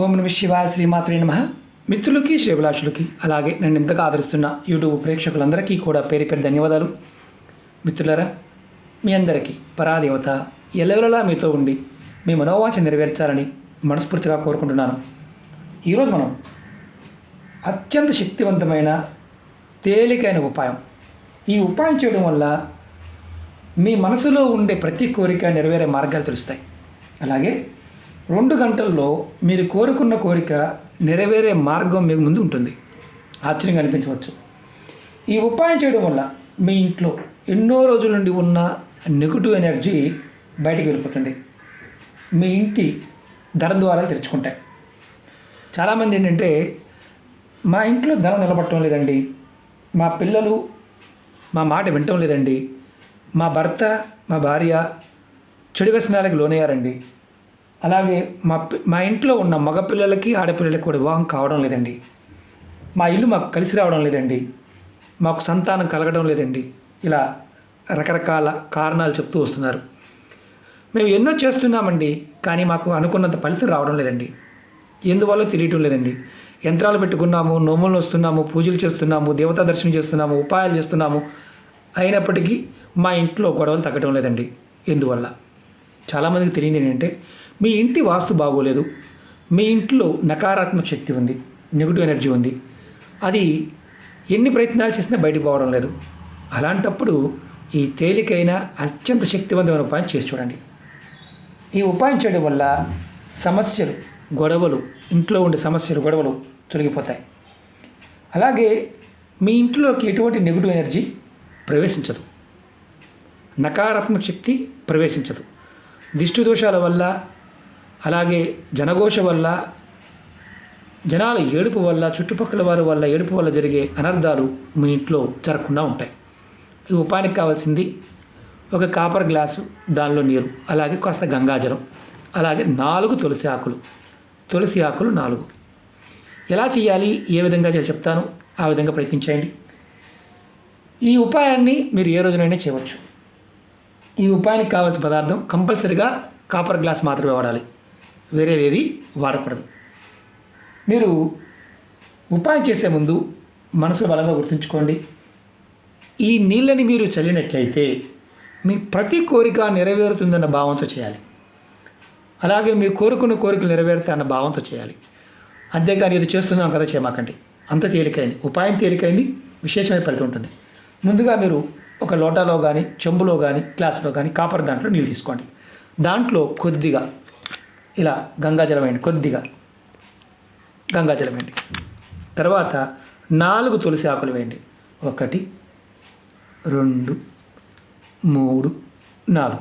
ఓం నమ శివాయ శ్రీమాత్రే నమ. మిత్రులకి శ్రీభిలాషులకి అలాగే నన్ను ఇంతగా ఆదరిస్తున్న యూట్యూబ్ ప్రేక్షకులందరికీ కూడా పేరు పేరు ధన్యవాదాలు. మిత్రులరా మీ అందరికీ పరాదేవత ఎల్లవెల్లలా మీతో ఉండి మీ మనోవాంఛ నెరవేర్చాలని మనస్ఫూర్తిగా కోరుకుంటున్నాను. ఈరోజు మనం అత్యంత శక్తివంతమైన తేలికైన ఉపాయం. ఈ ఉపాయం చేయడం వల్ల మీ మనసులో ఉండే ప్రతి కోరిక నెరవేరే మార్గాలు తెలుస్తాయి. అలాగే రెండు గంటల్లో మీరు కోరుకున్న కోరిక నెరవేరే మార్గం మీకు ముందు ఉంటుంది. ఆశ్చర్యంగా అనిపించవచ్చు. ఈ ఉపాయం చేయడం వల్ల మీ ఇంట్లో ఎన్నో రోజుల నుండి ఉన్న నెగిటివ్ ఎనర్జీ బయటికి వెళ్ళిపోతుంది. మీ ఇంటి ధనం ద్వారా తెరుచుకుంటాయి. చాలామంది ఏంటంటే మా ఇంట్లో ధనం నిలబడటం లేదండి. మా పిల్లలు మా మాట వినటం లేదండి. మా భర్త మా భార్య చెడు వ్యసనాలకు లోనయ్యారండి. అలాగే మా పి- మా ఇంట్లో ఉన్న మగపిల్లలకి ఆడపిల్లలకి కూడా వివాహం కావడం లేదండి. మా ఇల్లు మాకు కలిసి రావడం లేదండి. మాకు సంతానం కలగడం లేదండి. ఇలా రకరకాల కారణాలు చెప్తూ వస్తున్నారు. మేము ఎన్నో చేస్తున్నామండి కానీ మాకు అనుకున్నంత ఫలితం రావడం లేదండి. ఎందువల్ల తెలియటం లేదండి. యంత్రాలు పెట్టుకున్నాము నోములు వస్తున్నాము పూజలు చేస్తున్నాము దేవతా దర్శనం చేస్తున్నాము ఉపాయాలు చేస్తున్నాము. అయినప్పటికీ మా ఇంట్లో గొడవలు తగ్గడం లేదండి. ఎందువల్ల? చాలామందికి తెలియదు ఏంటంటే మీ ఇంటి వాస్తు బాగోలేదు. మీ ఇంట్లో నకారాత్మక శక్తి ఉంది. నెగిటివ్ ఎనర్జీ ఉంది. అది ఎన్ని ప్రయత్నాలు చేసినా బయటకు పోవడం లేదు. అలాంటప్పుడు ఈ తేలికైన అత్యంత శక్తివంతమైన ఉపాయం చేసి చూడండి. ఈ ఉపాయం చేయడం వల్ల సమస్యలు గొడవలు ఇంట్లో ఉండే సమస్యలు గొడవలు తొలగిపోతాయి. అలాగే మీ ఇంట్లోకి ఎటువంటి నెగిటివ్ ఎనర్జీ ప్రవేశించదు. నకారాత్మక శక్తి ప్రవేశించదు. దిష్టి దోషాల వల్ల అలాగే జనఘోష వల్ల జనాల ఏడుపు వల్ల చుట్టుపక్కల వారి వల్ల ఏడుపు వల్ల జరిగే అనర్థాలు మీ ఇంట్లో జరగకుండా ఉంటాయి. ఈ ఉపాయానికి కావాల్సింది. ఒక కాపర్ గ్లాసు దానిలో నీరు అలాగే కాస్త గంగాజలం అలాగే నాలుగు తులసి ఆకులు తులసి ఆకులు నాలుగు. ఎలా చేయాలి? ఏ విధంగా చెప్తాను. ఆ విధంగా ప్రయత్నించండి ఈ ఉపాయాన్ని మీరు ఏ రోజునైనా చేయవచ్చు. ఈ ఉపాయానికి కావాల్సిన పదార్థం కంపల్సరిగా కాపర్ గ్లాస్ మాత్రమే వాడాలి. వేరేది వాడకూడదు. మీరు ఉపాయం చేసే ముందు మనసులో బలంగా గుర్తుంచుకోండి. ఈ నీళ్ళని మీరు చల్లినట్లయితే మీ ప్రతి కోరిక నెరవేరుతుందన్న భావంతో చేయాలి. అలాగే మీరు కోరుకున్న కోరికలు నెరవేరుతాయి అన్న భావంతో చేయాలి. అంతేగాని ఇది చేస్తున్నాం కదా చేయమాకండి అంత తేలికైంది. ఉపాయం తేలికైంది. విశేషమైన ఫలితం ఉంటుంది. ముందుగా మీరు ఒక లోటాలో కానీ చెంబులో కానీ గ్లాసులో కానీ కాపర్ దాంట్లో నీళ్ళు తీసుకోండి. దాంట్లో కొద్దిగా ఇలా గంగాజలం వేయండి కొద్దిగా. గంగాజలం వేయండి. తర్వాత నాలుగు తులసి ఆకులు వేయండి. ఒకటి రెండు మూడు నాలుగు.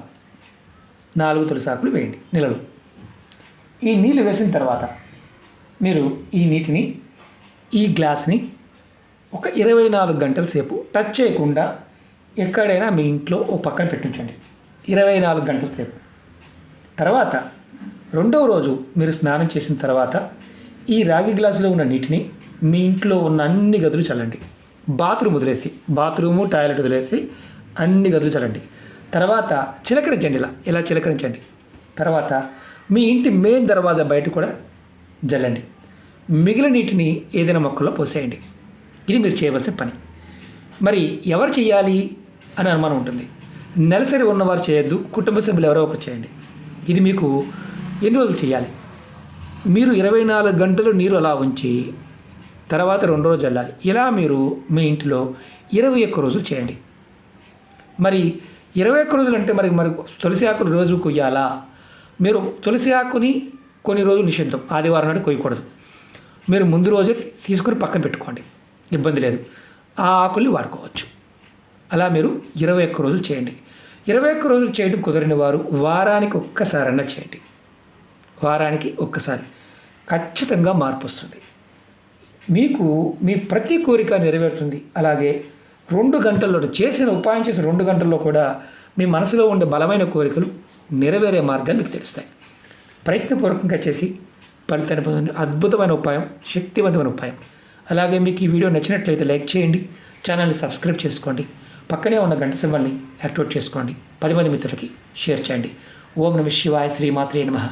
నాలుగు తులసి ఆకులు వేయండి నీళ్ళలో. ఈ నీళ్ళు వేసిన తర్వాత మీరు ఈ నీటిని ఈ గ్లాస్ని ఒక ఇరవై నాలుగు గంటల సేపు టచ్ చేయకుండా ఎక్కడైనా మీ ఇంట్లో ఓ పక్కన పెట్టించండి ఇరవై నాలుగు గంటల సేపు. తర్వాత రెండవ రోజు మీరు స్నానం చేసిన తర్వాత ఈ రాగి గ్లాసులో ఉన్న నీటిని మీ ఇంట్లో ఉన్న అన్ని గదులు చల్లండి. బాత్రూమ్ వదిలేసి బాత్రూము టాయిలెట్ వదిలేసి అన్ని గదులు చల్లండి. తర్వాత చిలకరించండి ఇలా ఇలా చిలకరించండి. తర్వాత మీ ఇంటి మెయిన్ దర్వాజా బయట కూడా జల్లండి. మిగిలిన నీటిని ఏదైనా మొక్కల్లో పోసేయండి. ఇది మీరు చేయవలసిన పని. మరి ఎవరు చేయాలి అని అనుమానం ఉంటుంది. నెలసరి ఉన్నవారు చేయొద్దు కుటుంబ సభ్యులు ఎవరో ఒకరు చేయండి. ఇది మీకు ఎన్ని రోజులు చేయాలి? మీరు ఇరవై నాలుగు గంటలు నీరు అలా ఉంచి తర్వాత రెండు రోజులు చల్లాలి. ఇలా మీరు మీ ఇంటిలో ఇరవై ఒక్క రోజులు చేయండి. మరి ఇరవై ఒక్క రోజులు అంటే మరి మరి తులసి ఆకులు రోజు కొయ్యాలా? మీరు తులసి ఆకుని కొన్ని రోజులు నిషిద్ధం. ఆదివారం నాడు కొయ్యకూడదు. మీరు ముందు రోజే తీసుకుని పక్కన పెట్టుకోండి. ఇబ్బంది లేదు. ఆ ఆకుల్ని వాడుకోవచ్చు. అలా మీరు ఇరవై ఒక్క రోజులు చేయండి. ఇరవై ఒక్క రోజులు చేయడం కుదరని వారు వారానికి ఒక్కసారన్నా చేయండి. వారానికి ఒక్కసారి. ఖచ్చితంగా మార్పు వస్తుంది. మీకు మీ ప్రతి కోరిక నెరవేరుతుంది. అలాగే రెండు గంటల్లో చేసిన ఉపాయం చేసిన రెండు గంటల్లో కూడా మీ మనసులో ఉండే బలమైన కోరికలు నెరవేరే మార్గాలు మీకు తెలుస్తాయి. ప్రయత్నపూర్వకంగా చేసి ఫలితాన్ని పొందండి. అద్భుతమైన ఉపాయం శక్తివంతమైన ఉపాయం. అలాగే మీకు ఈ వీడియో నచ్చినట్లయితే లైక్ చేయండి. ఛానల్ని సబ్స్క్రైబ్ చేసుకోండి. పక్కనే ఉన్న గంట సింబల్ని యాక్టివేట్ చేసుకోండి. పది మంది మిత్రులకి షేర్ చేయండి. ఓం నమ శివాయ శ్రీమాత్రే నమ.